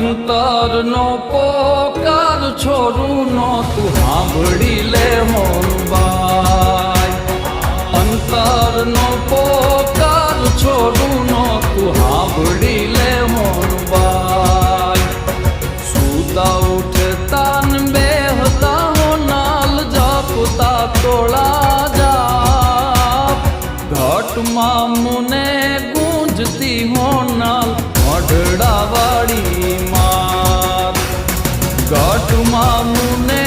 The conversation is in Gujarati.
અંતરનો પોકાર છોરું નો તું. સાંભળી લે મોરબાઈ અંતરનો પોકાર છોરું નો તું. સાંભળી લે મોરબાઈ સુદા ઉઠે તાન બે હતા હો, નાલ જાપતા તોળા જા ઘટમાં મુને que o mal me